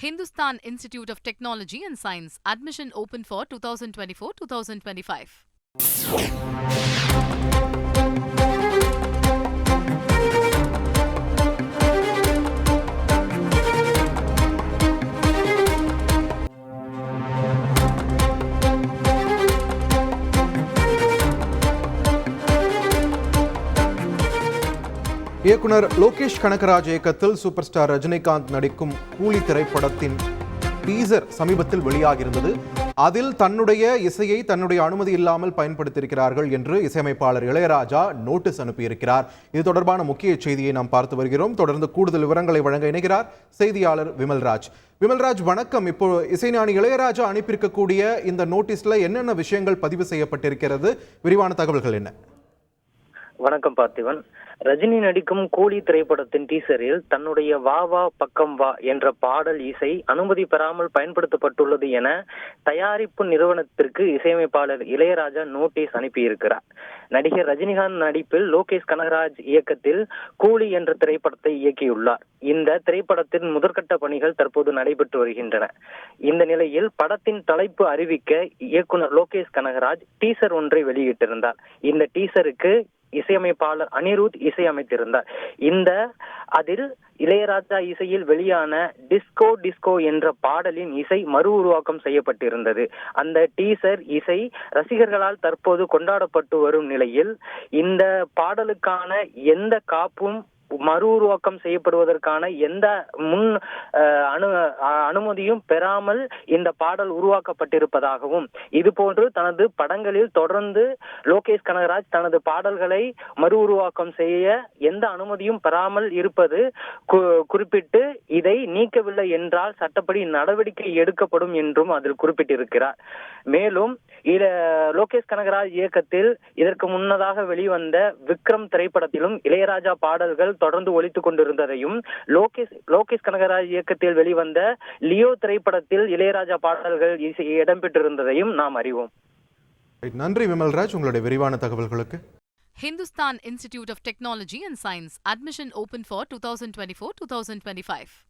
Hindustan Institute of Technology and Science. Admission open for 2024 2025. இயக்குனர் லோகேஷ் கனகராஜ் இயக்கத்தில் super star Rajinikanth நடிக்கும் கூலி திரைப்படத்தின் டீசர் சமீபத்தில் வெளியாகியிருந்தது. அதில் தன்னுடைய இசையை தன்னுடைய அனுமதி இல்லாமல் பயன்படுத்தியிருக்கிறார்கள் என்று இசையமைப்பாளர் இளையராஜா நோட்டீஸ் அனுப்பியிருக்கிறார். இது தொடர்பான முக்கிய செய்தியை நாம் பார்த்து வருகிறோம். தொடர்ந்து கூடுதல் விவரங்களை வழங்க இணைகிறார் செய்தியாளர் விமல்ராஜ். விமல்ராஜ் வணக்கம். இப்போ இசைஞானி இளையராஜா அனுப்பியிருக்கக்கூடிய இந்த நோட்டீஸ்ல என்னென்ன விஷயங்கள் பதிவு செய்யப்பட்டிருக்கிறது? விரிவான தகவல்கள் என்ன? வணக்கம் பார்த்திபன். ரஜினி நடிக்கும் கூலி திரைப்படத்தின் டீசரில் தன்னுடைய வா வா பக்கம் வா என்ற பாடல் இசை அனுமதி பெறாமல் பயன்படுத்தப்பட்டுள்ளது என தயாரிப்பு நிறுவனத்திற்கு இசையமைப்பாளர் இளையராஜா நோட்டீஸ் அனுப்பியிருக்கிறார். நடிகர் ரஜினிகாந்த் நடிப்பில் லோகேஷ் கனகராஜ் இயக்கத்தில் கூலி என்ற திரைப்படத்தை இயக்கியுள்ளார். இந்த திரைப்படத்தின் முதற்கட்ட பணிகள் தற்போது நடைபெற்று வருகின்றன. இந்த நிலையில் படத்தின் தலைப்பு அறிவிக்க இயக்குனர் லோகேஷ் கனகராஜ் டீசர் ஒன்றை வெளியிட்டிருந்தார். இந்த டீசருக்கு இசையமைப்பாளர் அனிருத் இசையமைத்திருந்தார். இந்த அதில் இளையராஜா இசையில் வெளியான டிஸ்கோ டிஸ்கோ என்ற பாடலின் இசை மறு உருவாக்கம் செய்யப்பட்டிருந்தது. அந்த டீசர் இசை ரசிகர்களால் தற்போது கொண்டாடப்பட்டு வரும் நிலையில் இந்த பாடலுக்கான எந்த காப்பும் மறு உருவாக்கம் செய்யப்படுவதற்கான எந்த முன் அனு அனுமதியும் பெறாமல் இந்த பாடல் உருவாக்கப்பட்டிருப்பதாகவும் இது போன்று தனது படங்களில் தொடர்ந்து லோகேஷ் கனகராஜ் தனது பாடல்களை மறு உருவாக்கம் செய்ய எந்த அனுமதியும் பெறாமல் இருப்பது குறிப்பிட்டு இதை நீக்கவில்லை என்றால் சட்டப்படி நடவடிக்கை எடுக்கப்படும் என்றும் அதில் குறிப்பிட்டிருக்கிறார். மேலும் லோகேஷ் கனகராஜ் இயக்கத்தில் இதற்கு முன்னதாக வெளிவந்த விக்ரம் திரைப்படத்திலும் இளையராஜா பாடல்கள் தொடர்ந்து ஒழித்துக் கொண்டிருந்ததையும் லோகேஷ் லோகேஷ் கனகராஜ் இயக்கத்தில் வெளிவந்த லியோ திரைப்படத்தில் இளையராஜா பாடல்கள் இடம்பெற்றிருந்ததையும் நாம் அறிவோம் நன்றி விமல்ராஜ் உங்களுடைய விரிவான தகவல்களுக்கு Hindustan Institute of Technology and Science. Admission open for 2024 2025.